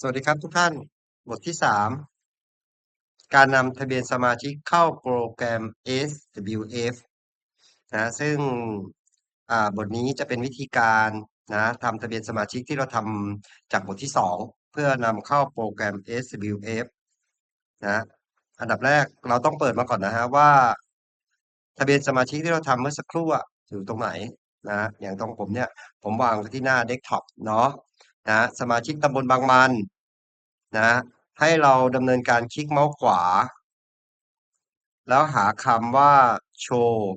สวัสดีครับทุกท่าน บทที่สามการนำทะเบียนสมาชิกเข้าโปรแกรม SWF นะซึ่งบทนี้จะเป็นวิธีการนะทำทะเบียนสมาชิกที่เราทำจากบทที่สองเพื่อนำเข้าโปรแกรม SWF นะอันดับแรกเราต้องเปิดมาก่อนนะฮะว่า ทะเบียนสมาชิกที่เราทำเมื่อสักครู่อะอยู่ตรงไหนนะอย่างตรงผมเนี่ยผมวางไว้ที่หน้าเดสก์ท็อปเนาะ นะสมาชิกตำบลบางมันนะให้เราดำเนินการคลิกเมาส์ขวา แล้วหาคำว่าโชว์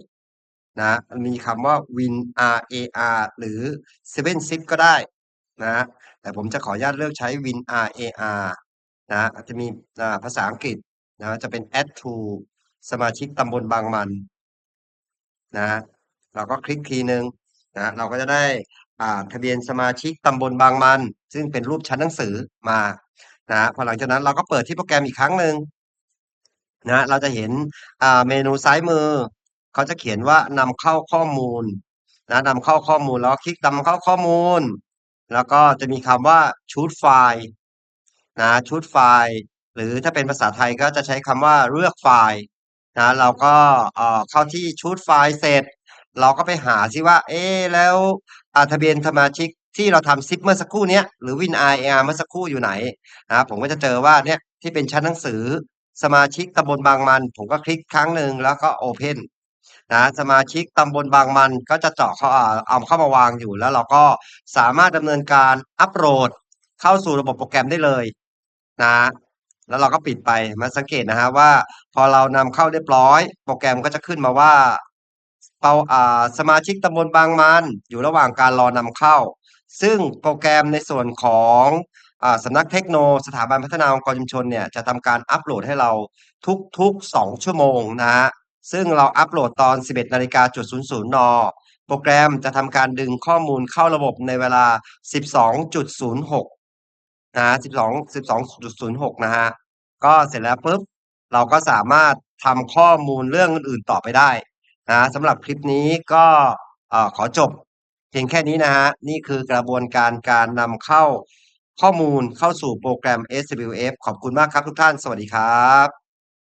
นะมีคำว่า win r a r หรือ seven zip ก็ได้นะแต่ผมจะขออนุญาตเลือกใช้ win r a r นะจะมีภาษาอังกฤษนะจะเป็น add to สมาชิกตำบลบางมันนะเราก็คลิกทีหนึ่ง นะเราก็จะได้ทะเบียนสมาชิกตำบลบางมัน ซึ่งเป็นรูปชั้นหนังสือมานะพอหลังจากนั้นเราก็เปิดที่โปรแกรมอีกครั้งหนึ่งนะเราจะเห็นเมนูซ้ายมือ เขาจะเขียนว่านำเข้าข้อมูลนะนำเข้าข้อมูลแล้วคลิกนำเข้าข้อมูล แล้วก็จะมีคำว่าชุดไฟล์นะชุดไฟล์ หรือถ้าเป็นภาษาไทยก็จะใช้คำว่าเลือกไฟล์นะเราก็เข้าที่ชุดไฟล์เสร็จ เราก็ไปหาซิว่า เอ๊แล้วอาทะเบียนสมาชิกที่เราทำซิปเมื่อสักครู่เนี้ยหรือวิน IR เมื่อสักครู่อยู่ไหนนะครับผมก็จะเจอว่าเนี่ยที่เป็นชั้นหนังสือ สมาชิกตำบลบางมัน ผมก็คลิกครั้งหนึ่งแล้วก็โอเพนนะสมาชิกตำบลบางมันก็จะเจาะเข้าอ่าเอาเข้ามาวางอยู่ แล้วเราก็สามารถดำเนินการอัปโหลดเข้าสู่ระบบโปรแกรมได้เลยนะแล้วเราก็ปิดไปมาสังเกตนะฮะว่า พอเรานำเข้าเรียบร้อย โปรแกรมก็จะขึ้นมาว่า เปาอ่าสมาชิกตำบลบางมันอยู่ระหว่างการรอนำเข้า ซึ่งโปรแกรมในส่วนของอ่าสำนักเทคโนสถาบันพัฒนาองค์กรชุมชนเนี่ยจะทำการอัปโหลดให้เราทุกๆ 2 ชั่วโมงนะฮะซึ่งเราอัปโหลดตอน 11นาฬิกาจุด00นโปรแกรมจะทำการดึงข้อมูลเข้าระบบในเวลา 12.06นะฮะ12 12.06 นะฮะก็เสร็จแล้วปุ๊บเราก็สามารถทำข้อมูลเรื่องอื่นๆต่อไปได้ นะสำหรับคลิปนี้ก็ขอจบเพียงแค่นี้นะฮะนี่คือกระบวนการการนำเข้าข้อมูลเข้าสู่โปรแกรม SWF ขอบคุณมากครับทุกท่าน สวัสดีครับ